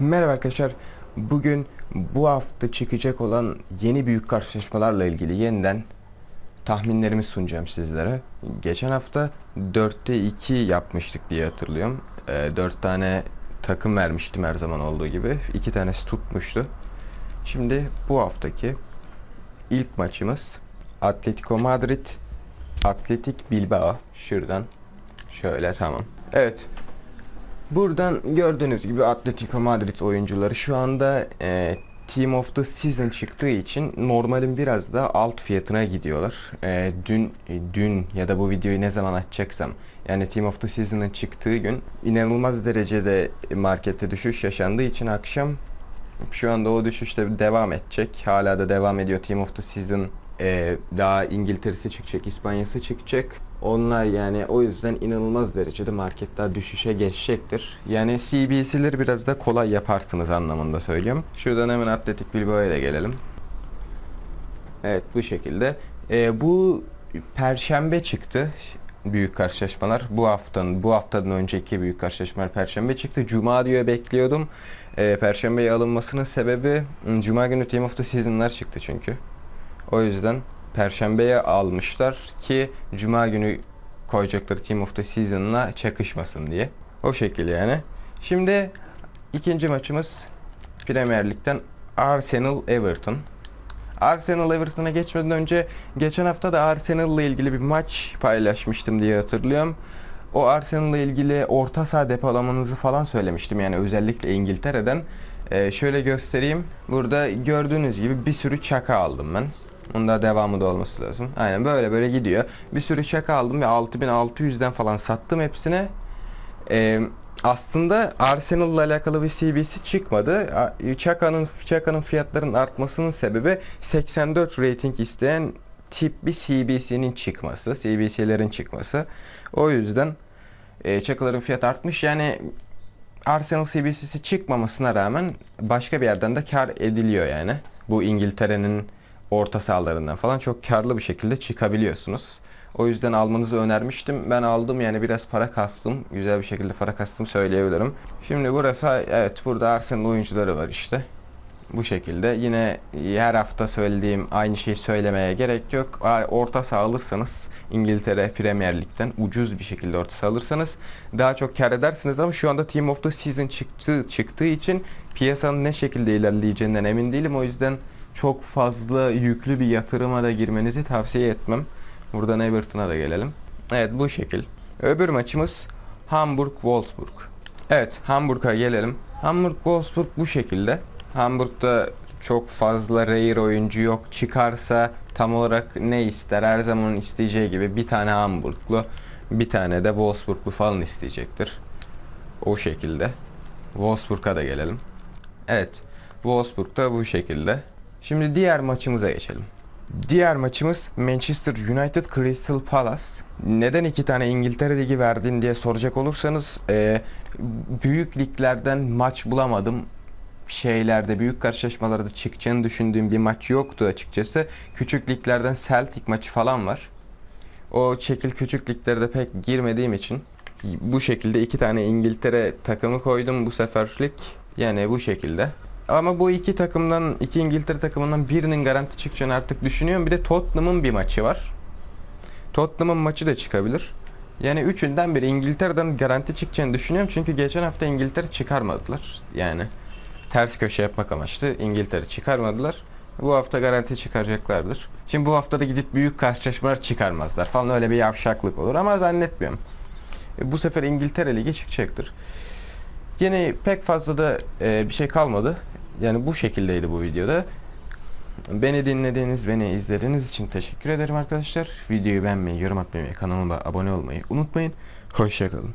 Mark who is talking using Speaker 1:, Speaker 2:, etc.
Speaker 1: Merhaba arkadaşlar. Bugün bu hafta çıkacak olan yeni büyük karşılaşmalarla ilgili yeniden tahminlerimi sunacağım sizlere. Geçen hafta 4'te 2 yapmıştık diye hatırlıyorum. 4 tane takım vermiştim her zaman olduğu gibi. 2 tanesi tutmuştu. Şimdi bu haftaki ilk maçımız Atletico Madrid Atletik Bilbao. Şuradan şöyle tamam. Evet Buradan gördüğünüz gibi Atletico Madrid oyuncuları şu anda e, Team of the Season çıktığı için normalin biraz da alt fiyatına gidiyorlar. E, dün dün ya da bu videoyu ne zaman açacaksam yani Team of the Season'ın çıktığı gün inanılmaz derecede markette düşüş yaşandığı için akşam şu anda o düşüş de devam edecek. Hala da devam ediyor Team of the Season. e, daha İngiltere'si çıkacak, İspanya'sı çıkacak. Onlar yani o yüzden inanılmaz derecede marketler düşüşe geçecektir. Yani CBC'leri biraz da kolay yaparsınız anlamında söylüyorum. Şuradan hemen Atletik Bilbao'ya da gelelim. Evet bu şekilde. Ee, bu Perşembe çıktı büyük karşılaşmalar. Bu haftanın bu haftadan önceki büyük karşılaşmalar Perşembe çıktı. Cuma diye bekliyordum. Ee, Perşembeye alınmasının sebebi ım, Cuma günü Team of the Season'lar çıktı çünkü. O yüzden Perşembeye almışlar ki Cuma günü koyacakları Team of the Season'la çakışmasın diye. O şekilde yani. Şimdi ikinci maçımız Premier Lig'den Arsenal Everton. Arsenal Everton'a geçmeden önce geçen hafta da Arsenal'la ilgili bir maç paylaşmıştım diye hatırlıyorum. O Arsenal'la ilgili orta saha depolamanızı falan söylemiştim yani özellikle İngiltere'den. Ee, şöyle göstereyim. Burada gördüğünüz gibi bir sürü çaka aldım ben. Bunda devamı da olması lazım. Aynen böyle böyle gidiyor. Bir sürü çaka aldım ve 6600'den falan sattım hepsine. Ee, aslında Arsenal'la alakalı bir CBC çıkmadı. Çaka'nın Çaka'nın fiyatlarının artmasının sebebi 84 rating isteyen tip bir CBC'nin çıkması, CBC'lerin çıkması. O yüzden e, Çakaların fiyatı artmış. Yani Arsenal CBC'si çıkmamasına rağmen başka bir yerden de kar ediliyor yani. Bu İngiltere'nin orta sahalarından falan çok karlı bir şekilde çıkabiliyorsunuz. O yüzden almanızı önermiştim. Ben aldım yani biraz para kastım. Güzel bir şekilde para kastım söyleyebilirim. Şimdi burası evet burada Arsenal oyuncuları var işte. Bu şekilde yine her hafta söylediğim aynı şeyi söylemeye gerek yok. Orta saha alırsanız İngiltere Premier Lig'den ucuz bir şekilde orta saha alırsanız daha çok kar edersiniz ama şu anda Team of the Season çıktı, çıktığı için piyasanın ne şekilde ilerleyeceğinden emin değilim. O yüzden çok fazla yüklü bir yatırıma da girmenizi tavsiye etmem. Buradan Everton'a da gelelim. Evet bu şekil. Öbür maçımız Hamburg-Wolfsburg. Evet Hamburg'a gelelim. Hamburg-Wolfsburg bu şekilde. Hamburg'da çok fazla rare oyuncu yok. Çıkarsa tam olarak ne ister? Her zaman isteyeceği gibi bir tane Hamburglu, bir tane de Wolfsburglu falan isteyecektir. O şekilde. Wolfsburg'a da gelelim. Evet. Wolfsburg'da bu şekilde. Şimdi diğer maçımıza geçelim. Diğer maçımız Manchester United Crystal Palace. Neden iki tane İngiltere Ligi verdin diye soracak olursanız e, büyük liglerden maç bulamadım. Şeylerde büyük karşılaşmalarda çıkacağını düşündüğüm bir maç yoktu açıkçası. Küçük liglerden Celtic maçı falan var. O şekil küçük liglerde pek girmediğim için bu şekilde iki tane İngiltere takımı koydum bu seferlik. Yani bu şekilde. Ama bu iki takımdan, iki İngiltere takımından birinin garanti çıkacağını artık düşünüyorum. Bir de Tottenham'ın bir maçı var. Tottenham'ın maçı da çıkabilir. Yani üçünden biri İngiltere'den garanti çıkacağını düşünüyorum. Çünkü geçen hafta İngiltere çıkarmadılar. Yani ters köşe yapmak amaçlı İngiltere çıkarmadılar. Bu hafta garanti çıkaracaklardır. Şimdi bu hafta da gidip büyük karşılaşmalar çıkarmazlar falan öyle bir yavşaklık olur ama zannetmiyorum. E, Bu sefer İngiltere Ligi çıkacaktır. Yine pek fazla da e, bir şey kalmadı. Yani bu şekildeydi bu videoda. Beni dinlediğiniz, beni izlediğiniz için teşekkür ederim arkadaşlar. Videoyu beğenmeyi, yorum atmayı, kanalıma abone olmayı unutmayın. Hoşçakalın.